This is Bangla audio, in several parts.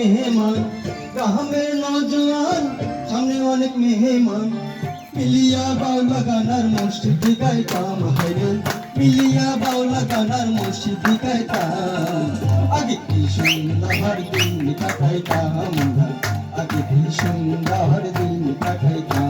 মেহমান গ্রামের নজওয়ান সামনে অনেক মেহমান। মিলিয়া বাউলা গানার মসজিদি গাইতাম হাইরে মিলিয়া বাউলা গানার মসজিদি গাইতাম আগে কি সুন্দর দিন কাটাইতাম আগে কি সুন্দর দিন কাটাইতাম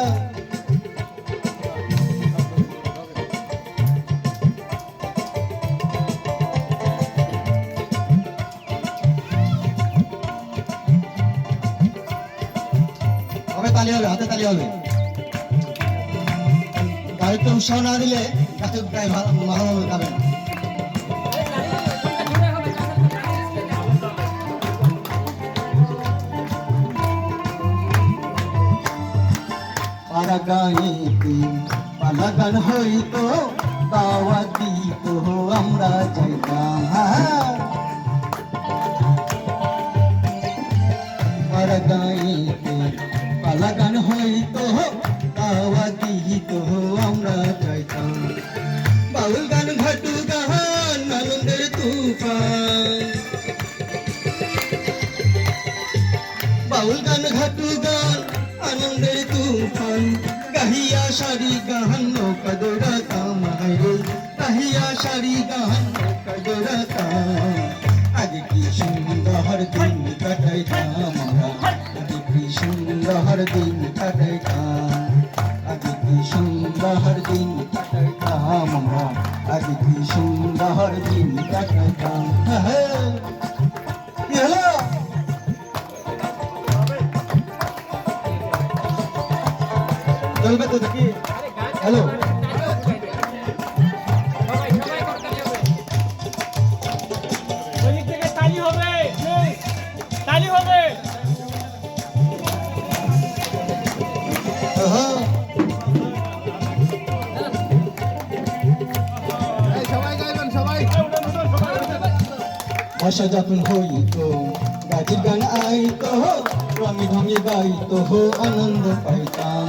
তালি হবে, হাতে তালি হবে। গাড়িতে উৎসাহ না দিলে ভালো ভালোভাবে গাবে না। পাড়া গায়েতে পালা গান হইতো, দাওয়া দিত, আমরা যাইতাম তুফান গাহিয়া সারি গান নৌকা দৌড়াতাম হাইরে গাহিয়া সারি গান নৌকা দৌড়াতাম আগে কি সুন্দর দিন কাটাইতাম আমরা। আগে কি সুন্দর দিন কাটাইতাম। আগে কি সুন্দর দিন কাটাইতাম আমরা। আগে কি সুন্দর দিন কাটাইতাম। হ্যাঁ। গাছের গান রঙে হো, আনন্দ পাইতাম।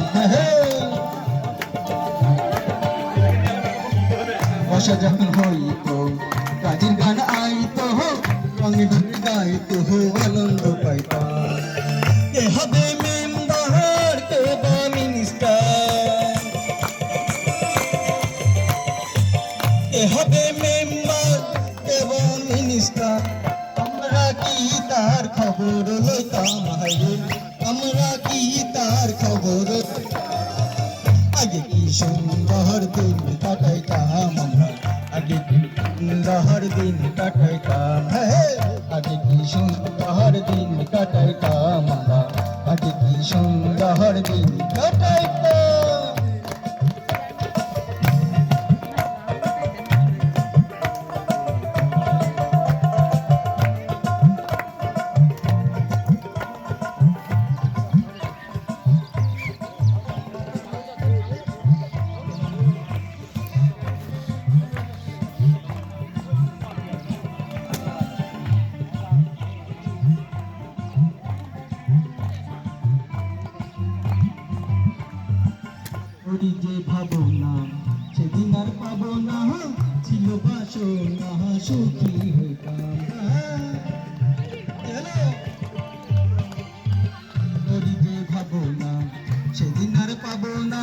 গাছের গান আইতো, রঙে হো, আনন্দ পাইতাম। হবে মেম্বার, কে মেম্বার মিনিস্টার? দিন কাটাইতাম। আগে কি সুন্দর দিন কাটাইতাম আমরা। আগে কি সুন্দর দিন কাটাইতাম করি যে ভাবনা সেদিন আর পাবো না, ছিল বাসনা, সুখী হইতাম করি যে ভাবনা সেদিন আর পাবো না,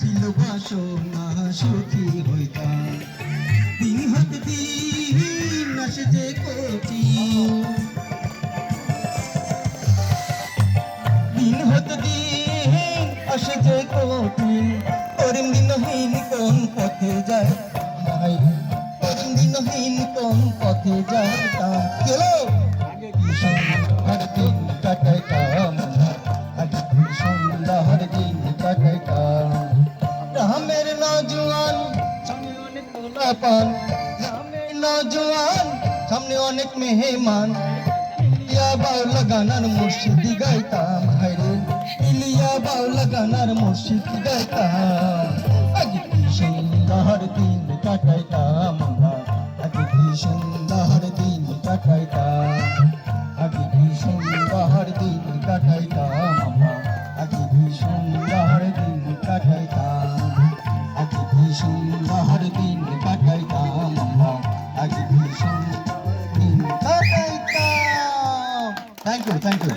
ছিল বাসনা, সুখী হইতাম দিন হতে দিন আসে যে কোটি যে কঠিন করিম দিনহীন কোন পথে যায়? হায় করিম দিনহীন কোন পথে যায় গেলো দিন কাটায় কামনা আজ কি সুন্দর দিন কাটায় কামনা রামের নজওয়ান সামনে অনেক গোলাপান রামের নজওয়ান সামনে অনেক মেহমান। ইলিয়া বাউলা মুর্শিদি গাইতাম হায়রে ইলিয়া বাউলা গানার মুর্শিদি গাইতাম। কি সুন্দর দিন কাটাইতাম আমরা। কি সুন্দর দিন কাটাইতাম। কি সুন্দর দিন কাটাইতাম আমরা। কি সুন্দর দিন কাটাইতাম। কি সুন্দর দিন কাটাইতাম আমরা। কি সুন্দর দিন কাটাইতাম। Thank you thank you